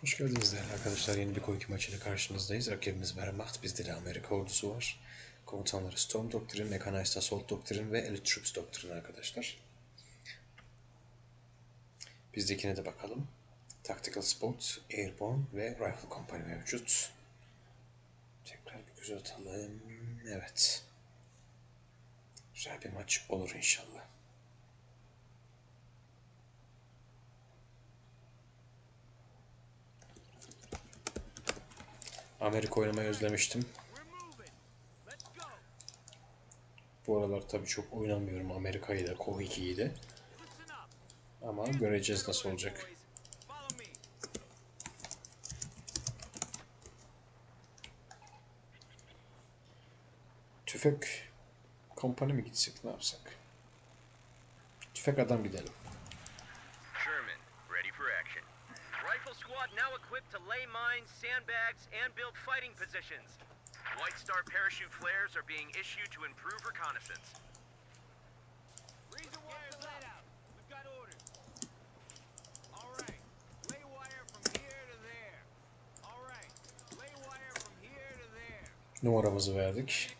Hoş geldiniz değerli arkadaşlar. Yeni bir Koyki maçıyla karşınızdayız. Rakibimiz Wehrmacht. Bizde de Amerika ordusu var. Komutanları Storm Doctrine, Mechanized Assault Doctrine ve Elite Troops Doctrine arkadaşlar. Bizdekine de bakalım. Tactical Spot, Airborne ve Rifle Company mevcut. Tekrar bir göz atalım. Evet. Güzel bir maç olur inşallah. Amerika oynamayı özlemiştim. Bu aralar tabii çok oynamıyorum Amerika'yı da, Kov 2'yi de. Ama göreceğiz nasıl olacak. Tüfek kompani mi gitsek ne yapsak? Tüfek adam gidelim. Equipped to lay mines, sandbags, and build fighting positions. White Star parachute flares are being issued to improve reconnaissance. Razor wire's laid out. We've got orders. All right. Lay wire from here to there. All right. Lay wire from here to there. Numaramızı verdik.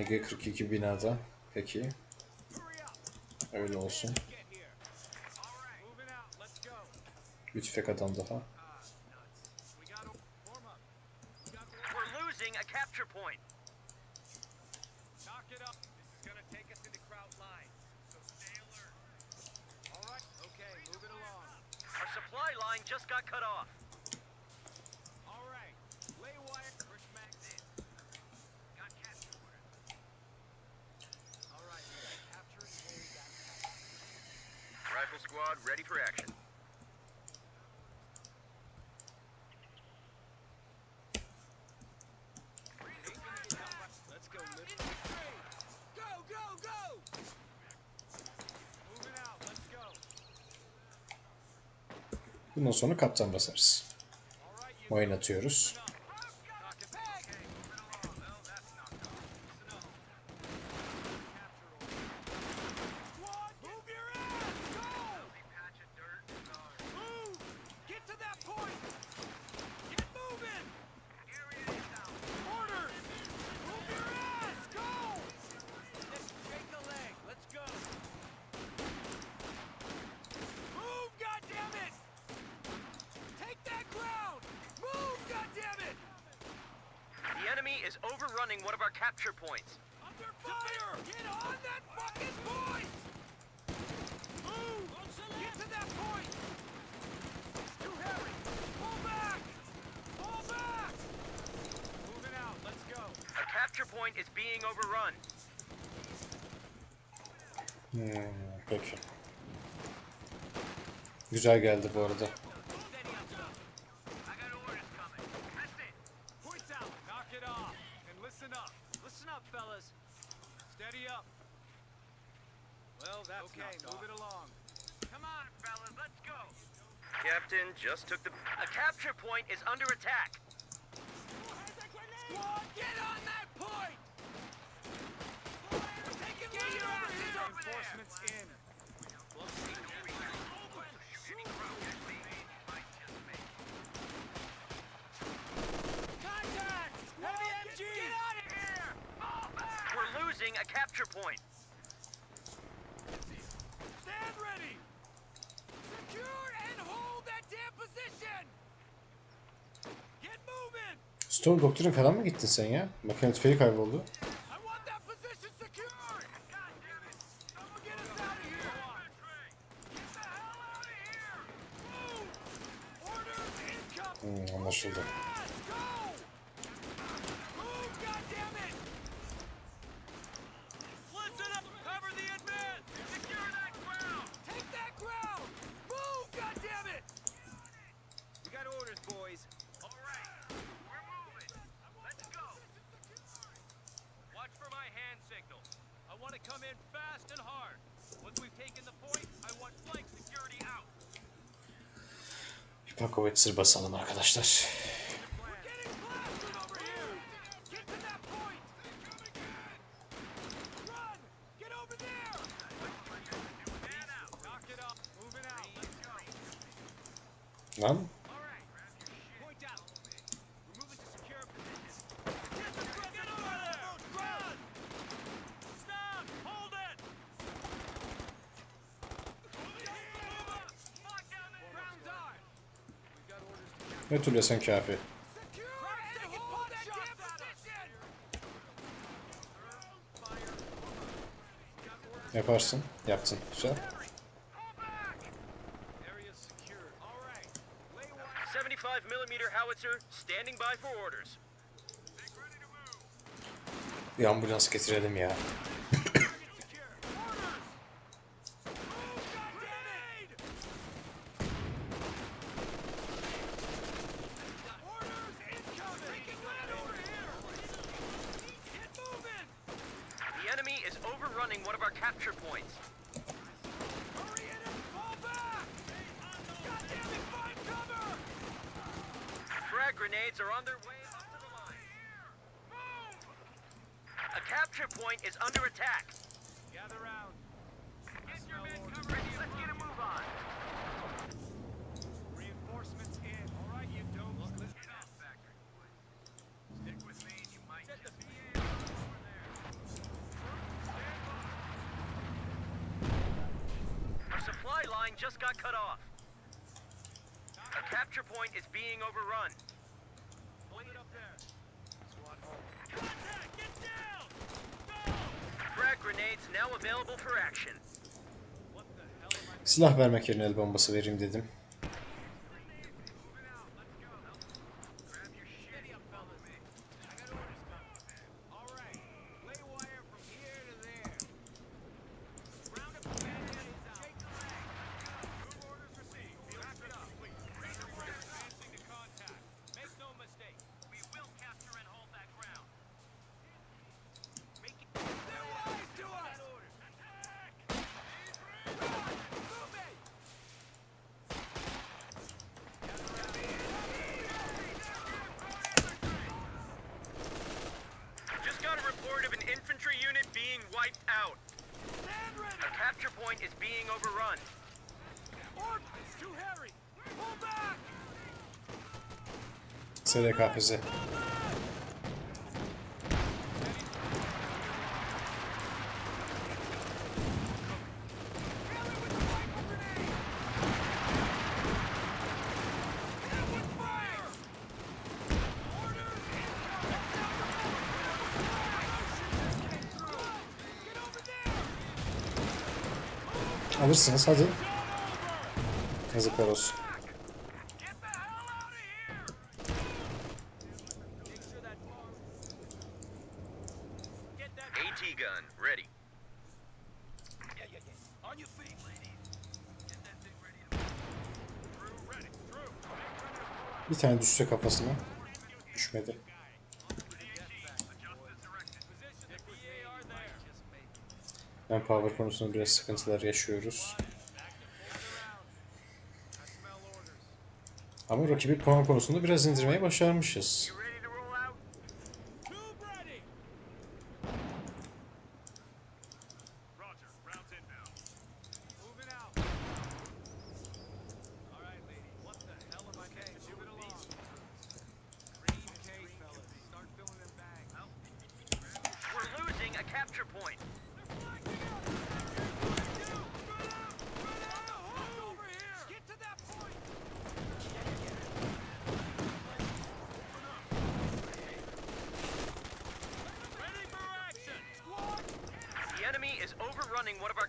MG42 binada. Peki. Öyle olsun. Bir tüfek adam daha. Supply line just got cut off. Rifle squad ready for action. Let's go! Go, go, go! Moving out. Let's go. Bundan sonra kaptan basarız. All overrunning one of our capture points. Under fire! Get on that fucking point! Move! Get to that point! It's too heavy! Pull back! Pull back! Moving out. Let's go. A capture point is being overrun. Hmm, peki. Güzel geldi bu arada. Steady up. Well, that's okay. Move it along. Come on, fellas. Let's go. Captain just took the. A capture point is under attack. Squad, get on that point! Get your asses over Reinforcements in. Contact! Losing a capture point. Stand ready! Secure and hold that damn position! Get moving! Storm Doctrine falan mı gittin sen ya? Makine tüfeği kayboldu. I want Howitzer basalım arkadaşlar. Lan Ne Nötrlesen kafi. Yaparsın. Yapsın. Güzel. Bir ambulans getirelim ya. capture points. Hurry in and fall back! It, find cover! Frag grenades are on their way up to the line. Move! A capture point is under attack. Silah vermek yerine el bombası vereyim dedim. capture point is being overrun. Orb is too hairy. Pull back. Alırsınız hadi. Yazıklar olsun. Bir tane düşse kafasına. Düşmedi. Manpower konusunda biraz sıkıntılar yaşıyoruz. Ama rakibi puan konusunda biraz indirmeyi başarmışız.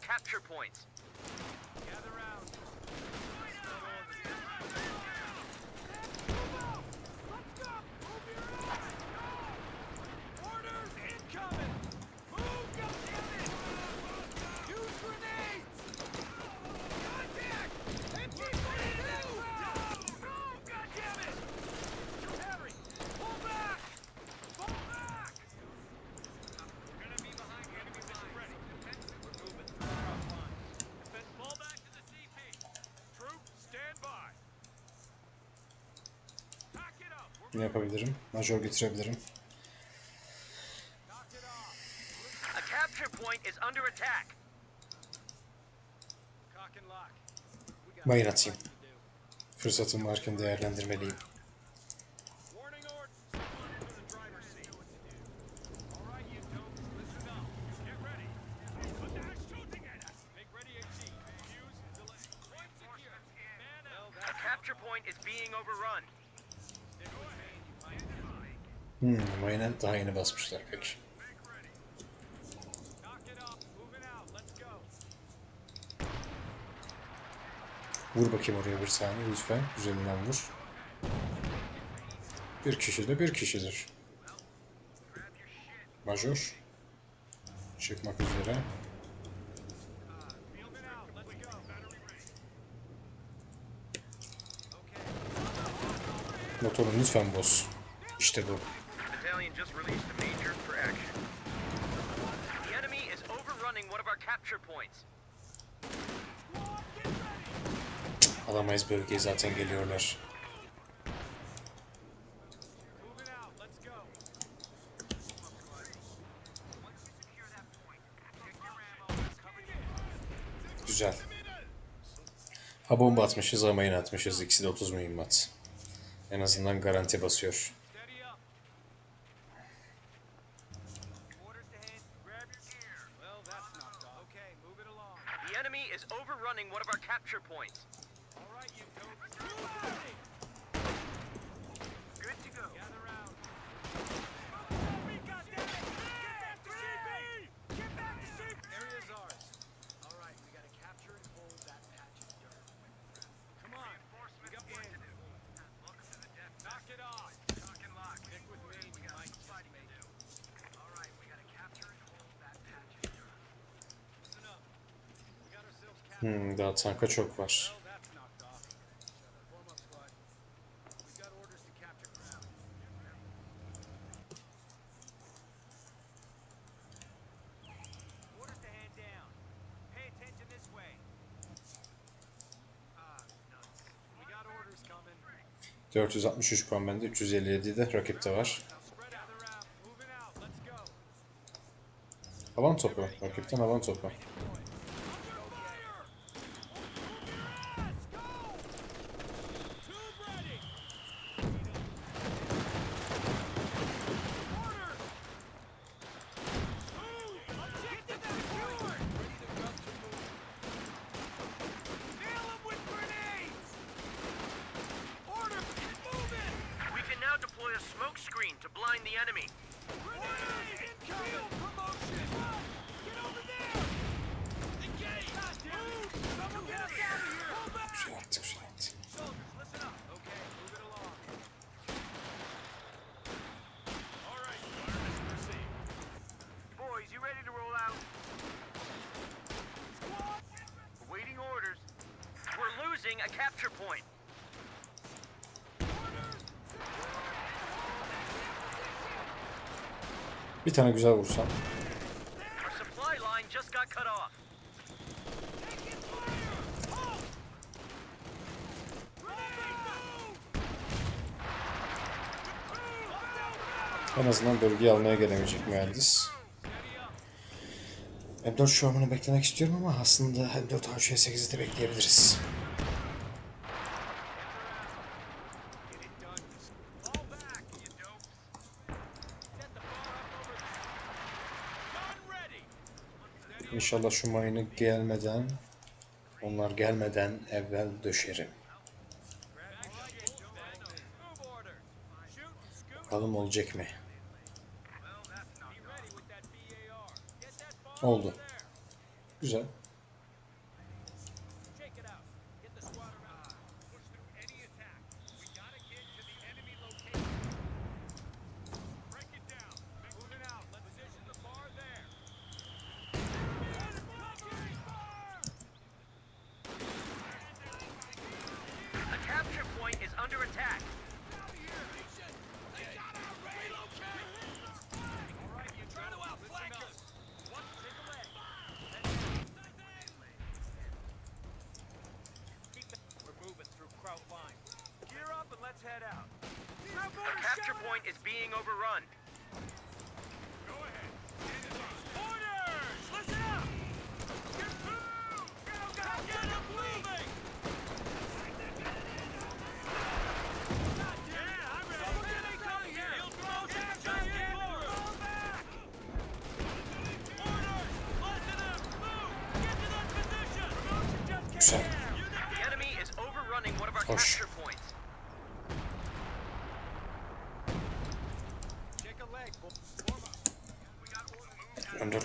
capture points. Bunu yapabilirim. Major getirebilirim. Bayır atayım. Fırsatım varken değerlendirmeliyim. Daha yeni basmışlar peki. Vur bakayım oraya bir saniye lütfen. Üzerinden vur. Bir kişi de bir kişidir. Major. Çıkmak üzere. Motorun lütfen boz. İşte bu just released a major for action. The enemy is overrunning one of our capture points. Alamayız bölgeye zaten geliyorlar. Güzel. Ha bomba atmışız ama yine atmışız. İkisi de 30 mühimmat. En azından garanti basıyor. is overrunning one of our capture points. All right, you goats. Hmm, daha tanka çok var. ...463 puan bende, 357 de rakipte var. Alan topu, rakipten alan topu. a capture point. Bir tane güzel vursam. En azından bölgeyi almaya gelemeyecek mühendis. M4 Sherman'ı beklemek istiyorum ama aslında M4 H8'i de bekleyebiliriz. İnşallah şu mayını gelmeden, onlar gelmeden evvel döşerim. Bakalım olacak mı? Oldu. Güzel. is being overrun.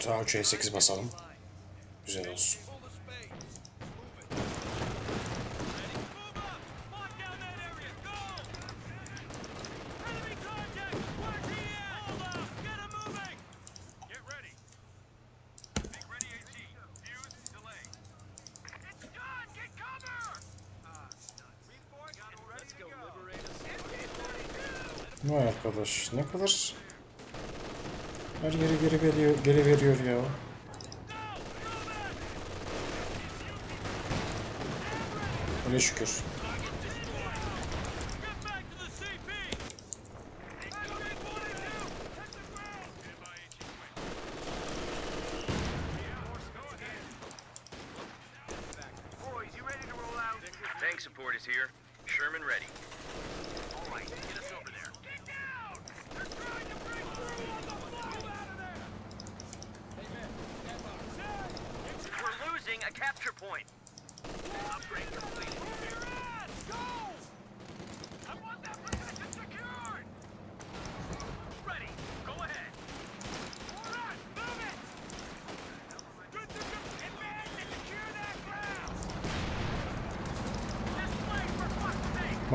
Yatağa 3'e 8 basalım. Güzel olsun. Vay arkadaş ne kadar her yeri geri veriyor, geri veriyor ya. Öyle şükür.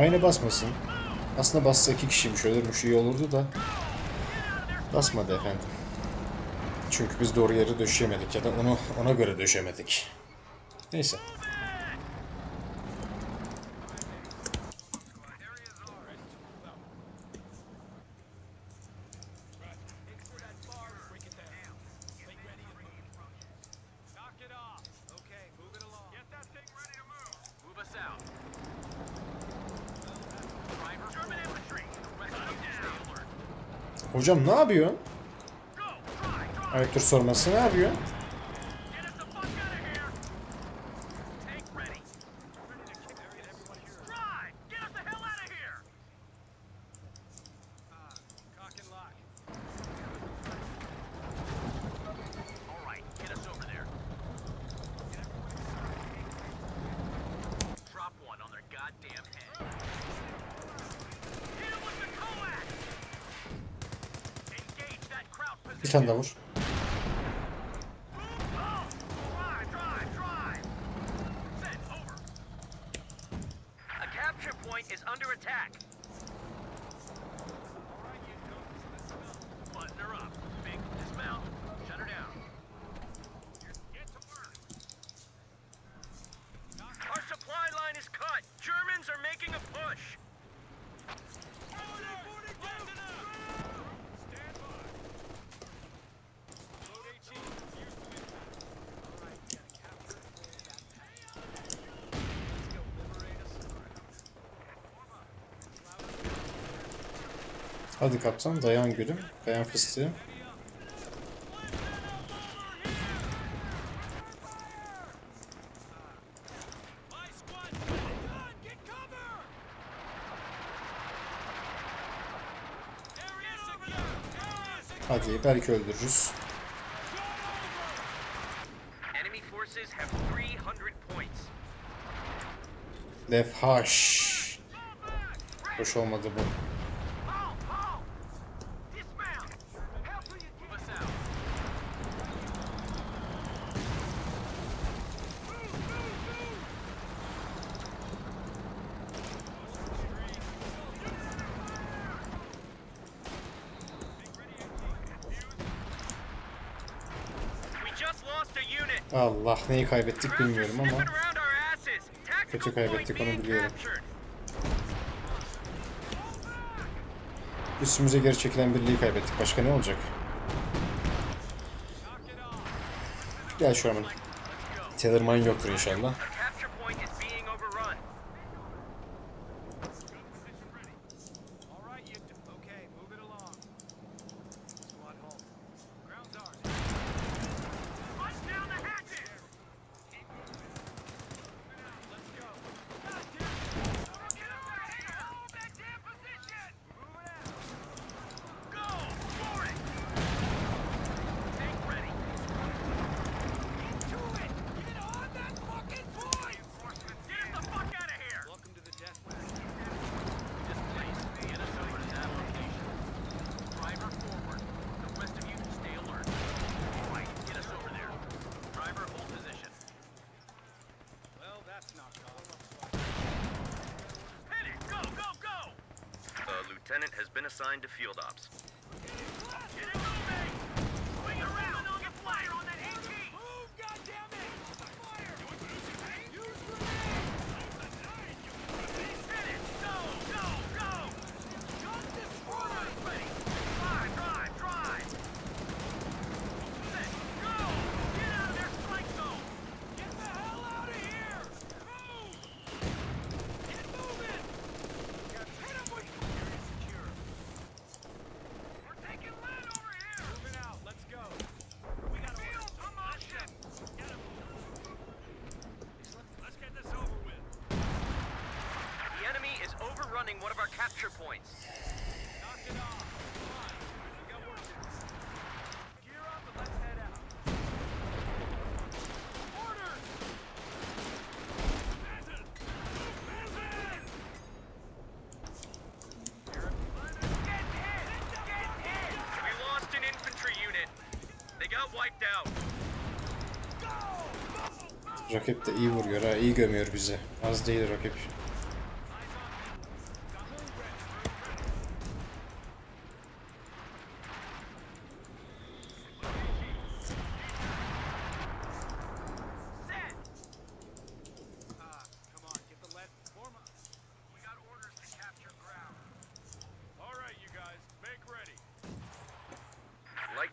Aynı basmasın. Aslında bassa iki kişiymiş ölürmüş iyi olurdu da. Basmadı efendim. Çünkü biz doğru yere döşeyemedik ya da onu ona göre döşemedik. Neyse. Hocam ne yapıyor? Ayıktır sorması ne yapıyor? Bir tane daha vur. is under attack. Hadi kaptan dayan gülüm. Dayan fıstığım. Hadi belki öldürürüz. Lefhaş. Hoş olmadı bu. neyi kaybettik bilmiyorum ama kötü kaybettik onu biliyorum. Üstümüze geri çekilen birliği kaybettik. Başka ne olacak? Gel şu an. Tellerman yoktur inşallah. Assigned to field ops. Rakip de iyi vuruyor ha. iyi gömüyor bizi. Az değil rakip.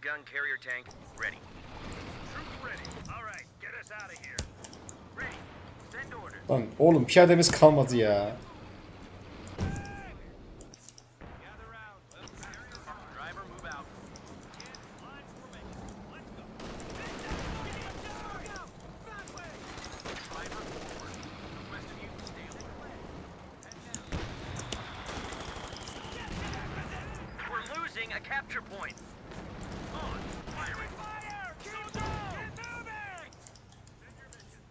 Gun carrier tank ready. Troop ready. All right, get us out of here. Ready. Send orders. Lan oğlum piyademiz kalmadı ya. Gather round. Driver, move out. Get line formation. Let's go. Go! That way! Driver forward. The rest of you stay on the way. We're losing a capture point. On. Firing. Fire! Keep going! Get moving! Send your mission.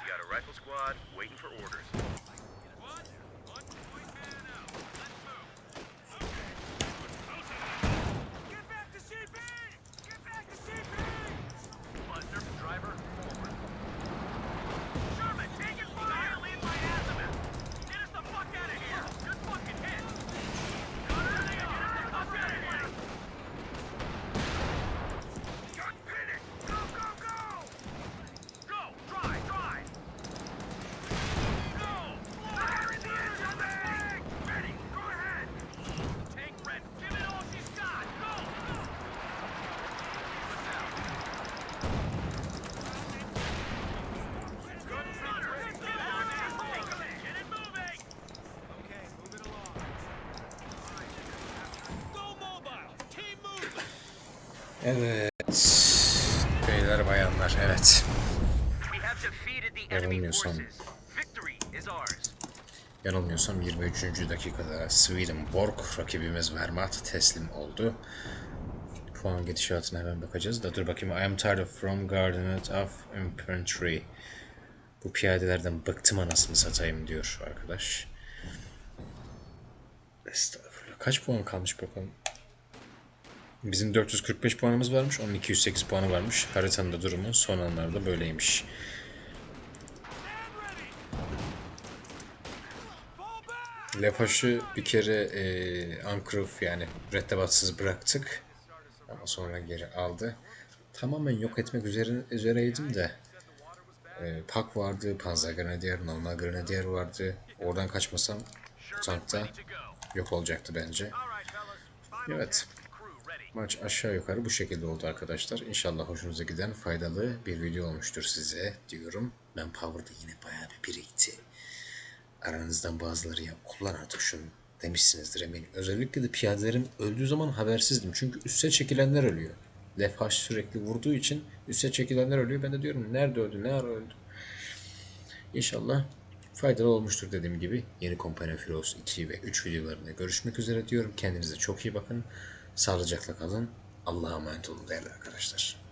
We got a rifle squad waiting for orders. What? One point man out. Let's move. Okay. Get back to CP! Get back to CP! Buster, driver, forward. Sherman, take it fire! Lead my azimuth! Get us the fuck out of here! Good fucking hit! Gunner, get us the fuck out of here! Gun pinning! Go, go, go! Go! Drive, drive! Go! Fire in the engine! Ready! Go ahead! Tank red! Give it all she's got! Go! Good runner! Get it moving! Okay, move it along. Go mobile! Team movement! Evet. Beyler bayanlar evet. Yanılmıyorsam-. Yanılmıyorsam 23. dakikada Swedenborg rakibimiz Wehrmacht teslim oldu. Puan gidişatına hemen bakacağız da dur bakayım. I am tired of from Gardenet of Infantry. Bu piyadelerden bıktım anasını satayım diyor arkadaş. Estağfurullah. Kaç puan kalmış bakalım. Bizim 445 puanımız varmış. Onun 208 puanı varmış. Haritanın da durumu son anlarda böyleymiş. Lepaş'ı bir kere e, Ankruf yani mürettebatsız bıraktık. Ama sonra geri aldı. Tamamen yok etmek üzere, üzereydim de. E, Pak vardı, Panzer Grenadier, normal Grenadier vardı. Oradan kaçmasam bu tankta yok olacaktı bence. Evet. Maç aşağı yukarı bu şekilde oldu arkadaşlar. İnşallah hoşunuza giden faydalı bir video olmuştur size diyorum. Ben Power'da yine bayağı bir birikti. Aranızdan bazıları ya kullan artık şunu demişsinizdir eminim. Özellikle de piyadelerim öldüğü zaman habersizdim. Çünkü üste çekilenler ölüyor. Lefhaş sürekli vurduğu için üste çekilenler ölüyor. Ben de diyorum nerede öldü, ne ara öldü. İnşallah faydalı olmuştur dediğim gibi. Yeni Company of Heroes 2 ve 3 videolarında görüşmek üzere diyorum. Kendinize çok iyi bakın. Sağlıcakla kalın. Allah'a emanet olun değerli arkadaşlar.